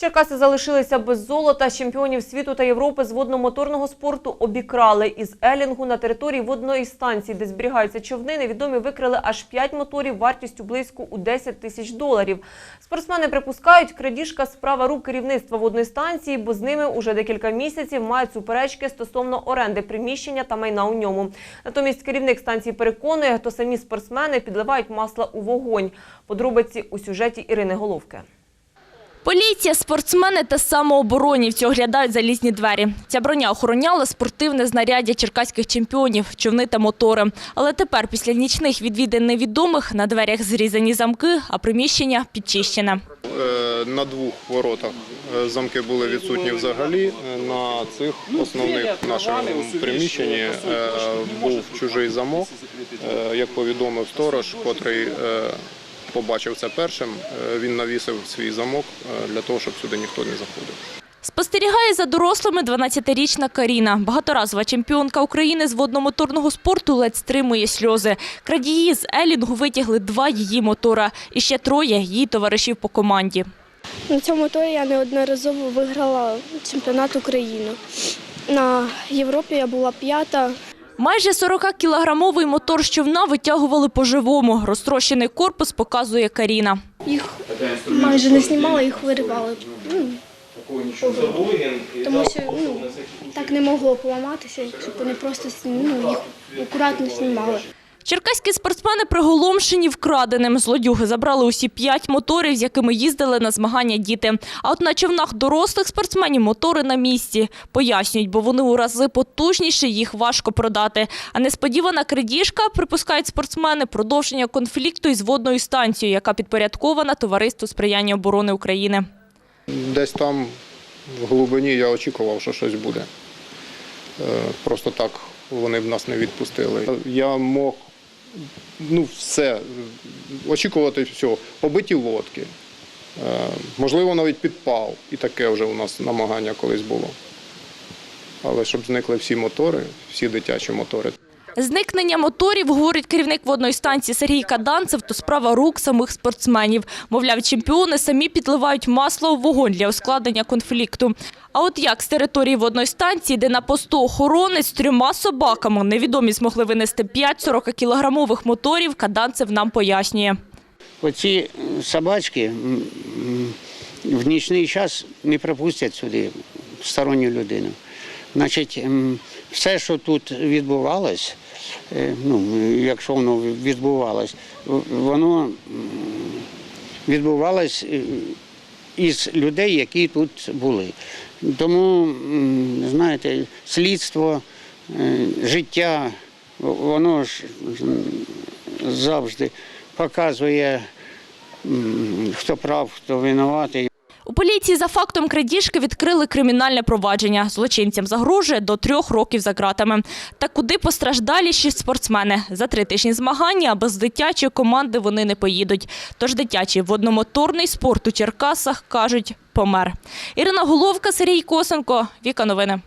Черкаси залишилися без золота. Чемпіонів світу та Європи з водномоторного спорту обікрали. Із Елінгу на території водної станції, де зберігаються човни, невідомі викрили аж 5 моторів вартістю близько у 10 тисяч доларів. Спортсмени припускають, крадіжка справа рук керівництва водної станції, бо з ними уже декілька місяців мають суперечки стосовно оренди приміщення та майна у ньому. Натомість керівник станції переконує, то самі спортсмени підливають масла у вогонь. Подробиці у сюжеті Ірини Головки. Поліція, спортсмени та самооборонівці оглядають залізні двері. Ця броня охороняла спортивне знаряддя черкаських чемпіонів, човни та мотори. Але тепер, після нічних відвідин невідомих, на дверях зрізані замки, а приміщення підчищене. Е, На двох воротах е, замки були відсутні взагалі. На цих основних нашому приміщенні е, був чужий замок. Як повідомив сторож, котрий побачив це першим, е, він навісив свій замок е, для того, щоб сюди ніхто не заходив. Спостерігає за дорослими 12-річна Каріна. Багаторазова чемпіонка України з водномоторного спорту ледь стримує сльози. Крадії з Елінгу витягли два її мотора. І ще троє її товаришів по команді. На цьому турі я неодноразово виграла чемпіонат України. На Європі я була п'ята. Майже 40-кілограмовий мотор щовна витягували по-живому. Розтрощений корпус показує Каріна. Їх майже не знімали, їх виривали. Ну, тому що ну, так не могло поламатися, щоб вони просто ну, їх акуратно знімали. Черкаські спортсмени приголомшені вкраденим. Злодюги забрали усі п'ять моторів, з якими їздили на змагання діти. А от на човнах дорослих спортсменів мотори на місці. Пояснюють, бо вони у рази потужніші, їх важко продати. А несподівана крадіжка, припускають спортсмени, продовження конфлікту із водною станцією, яка підпорядкована Товариству сприяння оборони України. Десь там в глибині я очікував, що щось буде. Е, Просто так вони б нас не відпустили. Я мог ну, все, очікувати всього. Побиті лодки, е, можливо, навіть підпал. І таке вже у нас намагання колись було. Але щоб зникли всі мотори, всі дитячі мотори. Зникнення моторів, говорить керівник водної станції Сергій Каданцев, то справа рук самих спортсменів. Мовляв, чемпіони самі підливають масло в вогонь для ускладнення конфлікту. А от як з території водної станції, де на посту охорони з трьома собаками невідомі змогли винести 5 40-кілограмових моторів, Каданцев нам пояснює. Оці собачки в нічний час не пропустять сюди сторонню людину. Значить, все, що тут відбувалось, ну, якщо воно відбувалось, воно відбувалось е, із людей, які тут були. Тому, знаєте, слідство, е, життя, воно ж завжди показує, хто прав, хто винуватий. У поліції за фактом крадіжки відкрили кримінальне провадження. Злочинцям загрожує до трьох років за ґратами. Та куди постраждаліші спортсмени? За три тижні змагання, без дитячої команди вони не поїдуть. Тож дитячий водномоторний спорт у Черкасах, кажуть, помер. Ірина Головка, Сергій Косенко, Віка Новини.